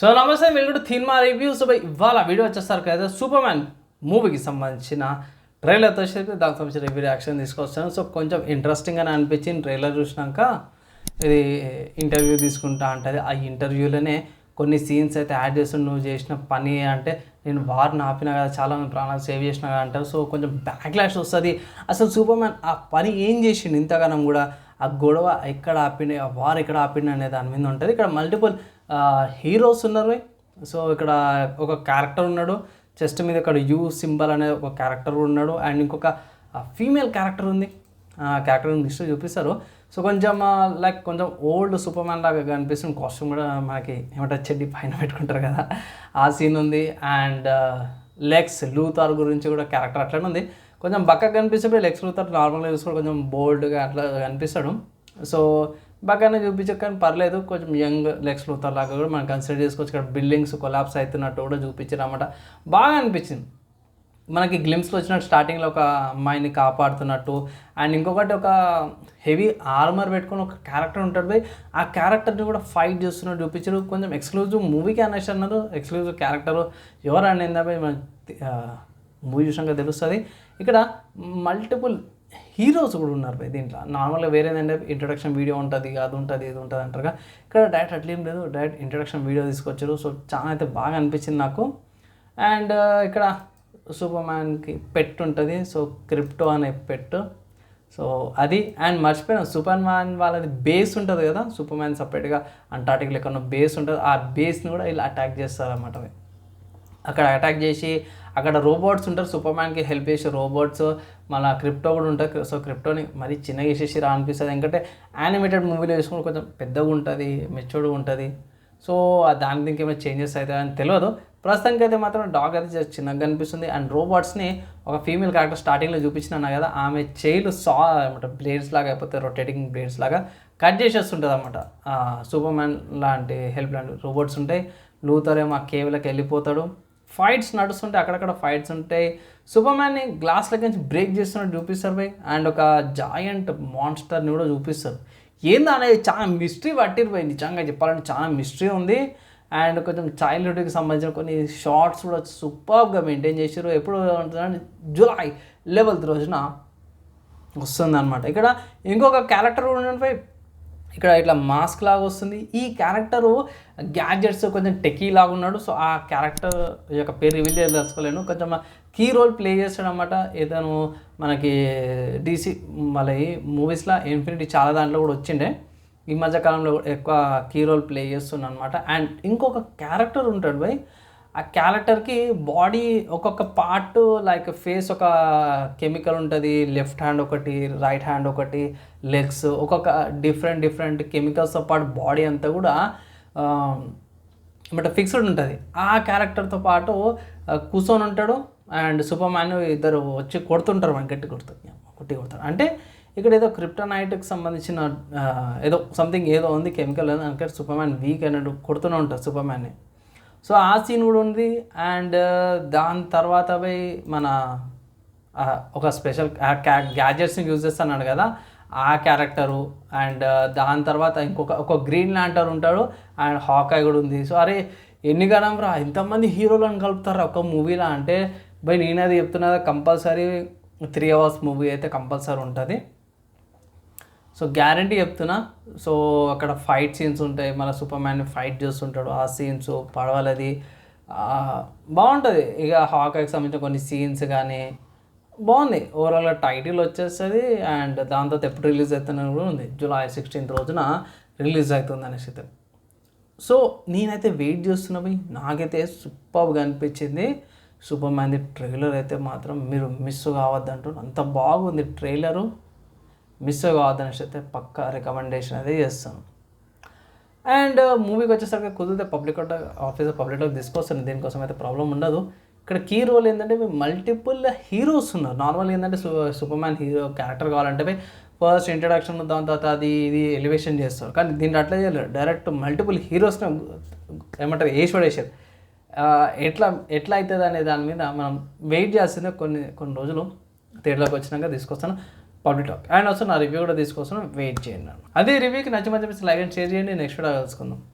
So నమస్తే మీరు కూడా సినిమా రివ్యూస్ ఇవాళ వీడియో వచ్చేస్తారు కదా సూపర్ మ్యాన్ మూవీకి సంబంధించిన ట్రైలర్ వచ్చేసి దానికి సంబంధించిన రివ్యూ రియాక్షన్ తీసుకొస్తాను. సో కొంచెం ఇంట్రెస్టింగ్ అని అనిపించింది. ట్రైలర్ చూసినాక ఇది ఇంటర్వ్యూ తీసుకుంటా అంటది. ఆ ఇంటర్వ్యూలోనే కొన్ని సీన్స్ అయితే యాడ్ చేస్తూ నువ్వు చేసిన పని అంటే నేను వారిని ఆపినా కదా చాలా ప్రాణాలు సేవ్ చేసిన కదా అంటారు సో కొంచెం బ్యాక్లాష్ వస్తుంది. అసలు సూపర్ మ్యాన్ ఆ పని ఏం చేసిండు? ఇంతగానం కూడా ఆ గొడవ ఎక్కడ ఆపిండి ఆ వార్ ఎక్కడ ఆపిండి అనే దాని మీద ఉంటుంది. ఇక్కడ మల్టిపుల్ హీరోస్ ఉన్నారు. సో ఇక్కడ ఒక క్యారెక్టర్ ఉన్నాడు. చెస్ట్ మీద ఇక్కడ యూ సింబల్ అనే ఒక క్యారెక్టర్ ఉన్నాడు. అండ్ ఇంకొక ఫీమేల్ క్యారెక్టర్ ఉంది. ఆ క్యారెక్టర్ లిస్ట్ చూపిస్తారు. సో కొంచెం లైక్ కొంచెం ఓల్డ్ సూపర్ మ్యాన్ లాగా కనిపిస్తుంది. కాస్ట్యూమ్ కూడా మనకి ఏమంటారు? చెడ్డి పైన పెట్టుకుంటారు కదా. ఆ సీన్ ఉంది. అండ్ లెగ్స్ లూతార్ గురించి కూడా క్యారెక్టర్ అట్లనే ఉంది. కొంచెం బక్కగా కనిపిస్తే లెగ్స్ లూతార్ నార్మల్గా చూసుకుంటే కొంచెం బోల్డ్గా అట్లా కనిపిస్తాడు. సో బాగానే చూపించారు కానీ పర్లేదు. కొంచెం యంగ్ లెగ్స్ లూతార్ లాగా కూడా మనం కన్సిడర్ చేసుకోవచ్చు. ఇక్కడ బిల్డింగ్స్ కొలాప్స్ అవుతున్నట్టు కూడా చూపించారు అన్నమాట బాగా అనిపించింది. మనకి గ్లిమ్స్లో వచ్చినట్టు స్టార్టింగ్లో ఒక అమ్మాయిని కాపాడుతున్నట్టు అండ్ ఇంకొకటి ఒక హెవీ ఆర్మర్ పెట్టుకుని ఒక క్యారెక్టర్ ఉంటాడు పోయి ఆ క్యారెక్టర్ని కూడా ఫైట్ చేస్తున్నట్టు చూపించారు కొంచెం ఎక్స్క్లూజివ్ మూవీకి అనేసి అన్నారు ఎక్స్క్లూజివ్ క్యారెక్టర్ ఎవరు అనేది పోయి మన మూవీ చూసాక తెలుస్తుంది. ఇక్కడ మల్టిపుల్ హీరోస్ కూడా ఉన్నారు పోయి దీంట్లో. నార్మల్గా వేరే ఇంట్రడక్షన్ వీడియో ఉంటుంది అది ఉంటుంది ఇది ఉంటుంది అంటారుగా. ఇక్కడ డైరెక్ట్ అట్లేం లేదు. డైరెక్ట్ ఇంట్రడక్షన్ వీడియో తీసుకొచ్చారు. సో చాలా అయితే బాగా అనిపించింది నాకు. అండ్ ఇక్కడ సూపర్ మ్యాన్కి పెట్ ఉంటుంది. సో క్రిప్టో అనే పెట్ సో అది. అండ్ మర్చిపోయిన సూపర్ మ్యాన్ వాళ్ళది బేస్ ఉంటుంది కదా. సూపర్ మ్యాన్ సపరేట్గా అంటార్టిక్ లెక్కన బేస్ ఉంటుంది. ఆ బేస్ని కూడా ఇలా అటాక్ చేస్తారన్నమాట అవి అక్కడ అటాక్ చేసి అక్కడ రోబోట్స్ ఉంటారు. సూపర్ మ్యాన్కి హెల్ప్ చేసే రోబోట్స్ మళ్ళీ క్రిప్టో కూడా ఉంటుంది. సో క్రిప్టోని మరీ చిన్నగా వేసేసి రా అనిపిస్తుంది. ఎందుకంటే యానిమేటెడ్ మూవీలో వేసుకుని కొంచెం పెద్దగా ఉంటుంది మెచ్యూర్డ్గా ఉంటుంది. సో దాని దీనికి ఏమైనా చేంజెస్ అవుతాయని తెలియదు ప్రస్తుతానికి అయితే మాత్రం డాగ్ అయితే చిన్నగా కనిపిస్తుంది అండ్ రోబోట్స్ని ఒక ఫీమేల్ క్యారెక్టర్ స్టార్టింగ్లో చూపించినా కదా ఆమె చేయిలు సా అనమాట బ్లేడ్స్ లాగా అయిపోతే రొటేటింగ్ బ్లేడ్స్ లాగా కట్ చేసేస్తుంటుంది అనమాట సూపర్ మ్యాన్ లాంటి హెల్ప్ లాంటి రోబోట్స్ ఉంటాయి. లూథర్ ఏమో ఆ కేవ్లకి వెళ్ళిపోతాడు. ఫైట్స్ నడుస్తుంటే అక్కడక్కడ ఫైట్స్ ఉంటాయి. సూపర్ మ్యాన్ని గ్లాస్లకి నుంచి బ్రేక్ చేస్తున్నట్టు చూపిస్తారు బై అండ్ ఒక జాయింట్ మాన్స్టర్ని కూడా చూపిస్తారు. ఏందో అనేది చాలా మిస్టరీ పట్టిరు పోయి నిజంగా చెప్పాలంటే చాలా మిస్టరీ ఉంది. అండ్ కొంచెం చైల్డ్హుడ్కి సంబంధించిన కొన్ని షార్ట్స్ కూడా సూపర్గా మెయింటైన్ చేశారు ఎప్పుడు ఉంటుందంటే జూలై లెవెల్త్ రోజున వస్తుందన్నమాట. ఇక్కడ ఇంకొక క్యారెక్టర్ ఉండే ఇక్కడ ఇట్లా మాస్క్ లాగా వస్తుంది. ఈ క్యారెక్టరు గ్యాడ్జెట్స్ కొంచెం టెకీ లాగా ఉన్నాడు. సో ఆ క్యారెక్టర్ యొక్క పేరు రివీల్ చేసుకోలేను కొంచెం కీ రోల్ ప్లే చేస్తాడు అనమాట ఏదైనా మనకి డీసీ మళ్ళీ మూవీస్లో ఇన్ఫినిటీ చాలా దాంట్లో కూడా వచ్చిండే. ఈ మధ్యకాలంలో ఎక్కువ కీ రోల్ ప్లే చేస్తున్నాను అనమాట అండ్ ఇంకొక క్యారెక్టర్ ఉంటాడు బై ఆ క్యారెక్టర్కి బాడీ ఒక్కొక్క పార్ట్ లైక్ ఫేస్ ఒక కెమికల్ ఉంటుంది లెఫ్ట్ హ్యాండ్ ఒకటి రైట్ హ్యాండ్ ఒకటి లెగ్స్ ఒక్కొక్క డిఫరెంట్ డిఫరెంట్ కెమికల్స్తో పాటు బాడీ అంతా కూడా బట్ ఫిక్స్డ్ ఉంటుంది. ఆ క్యారెక్టర్తో పాటు కూర్చొని ఉంటాడు అండ్ సూపర్ మ్యాన్ ఇద్దరు వచ్చి కొడుతుంటారు మనకి గట్టి కొడుతుంది కొట్టి కొడతారు. అంటే ఇక్కడ ఏదో క్రిప్టనైట్కి సంబంధించిన ఏదో సంథింగ్ ఏదో ఉంది కెమికల్ అంటే సూపర్ మ్యాన్ వీక్ అన్నట్టు కొడుతూనే ఉంటారు సూపర్ మ్యాన్ని సో ఆ సీన్ కూడా ఉంది అండ్ దాని తర్వాత పోయి మన ఒక స్పెషల్ గ్యాజెట్స్ని యూజ్ చేస్తున్నాడు కదా ఆ క్యారెక్టరు అండ్ దాని తర్వాత ఇంకొక ఒక గ్రీన్ ల్యాంటర్ ఉంటాడు అండ్ హాకాయ్ కూడా ఉంది. సో అరే ఎన్ని గణం రా ఇంతమంది హీరోలను కలుపుతారా ఒక మూవీలో అంటే బై నేనది చెప్తున్నది కంపల్సరీ త్రీ అవర్స్ మూవీ అయితే కంపల్సరీ ఉంటుంది. సో గ్యారంటీ చెప్తున్నా. సో అక్కడ ఫైట్ సీన్స్ ఉంటాయి. మళ్ళీ సూపర్ మ్యాన్ ఫైట్ చేస్తుంటాడు. ఆ సీన్స్ పడవలది బాగుంటుంది. ఇక హాకాకి సంబంధించిన కొన్ని సీన్స్ కానీ బాగుంది. ఓవరాల్గా టైటిల్ వచ్చేస్తుంది. అండ్ దాంతో ఎప్పుడు రిలీజ్ అవుతుందని కూడా ఉంది. జూలై సిక్స్టీన్త్ రోజున రిలీజ్ అవుతుంది అనేసి సో నేనైతే వెయిట్ చేస్తున్నా పోయి. నాకైతే సూపర్గా అనిపించింది. సూపర్ మ్యాన్ది ట్రైలర్ అయితే మాత్రం మీరు మిస్ కావద్దంటున్నారు అంత బాగుంది ట్రైలరు. మిస్ కావద్దనేసి అయితే పక్కా రికమెండేషన్ అయితే చేస్తాను. అండ్ మూవీకి వచ్చేసరికి కుదిరితే పబ్లిక్ ఆఫీస్ పబ్లిక్లోకి తీసుకొస్తాను. దీనికోసం అయితే ప్రాబ్లం ఉండదు. ఇక్కడ కీ రోల్ ఏంటంటే మల్టిపుల్ హీరోస్ ఉన్నారు. నార్మల్ ఏంటంటే సూపర్ మ్యాన్ హీరో క్యారెక్టర్ కావాలంటే ఫస్ట్ ఇంట్రడక్షన్ దాని తర్వాత అది ఇది ఎలివేషన్ చేస్తారు. కానీ దీంట్లో అట్లా చేయలేరు. డైరెక్ట్ మల్టిపుల్ హీరోస్ని ఏమంటారు వేసి ఎట్లా ఎట్లా అవుతుంది అనే దాని మీద మనం వెయిట్ చేస్తుంది కొన్ని కొన్ని రోజులు. థియేటర్లోకి వచ్చినాక తీసుకొస్తాను. పబ్లిక్ టాక్ అండ్ ఆల్సో నా రివ్యూ కూడా తీసుకొస్తాను వెయిట్ చేయండి అదే రివ్యూకి నచ్చి మంచి లైక్ అండ్ షేర్ చేయండి. నెక్స్ట్ కూడా కలుసుకుందాం.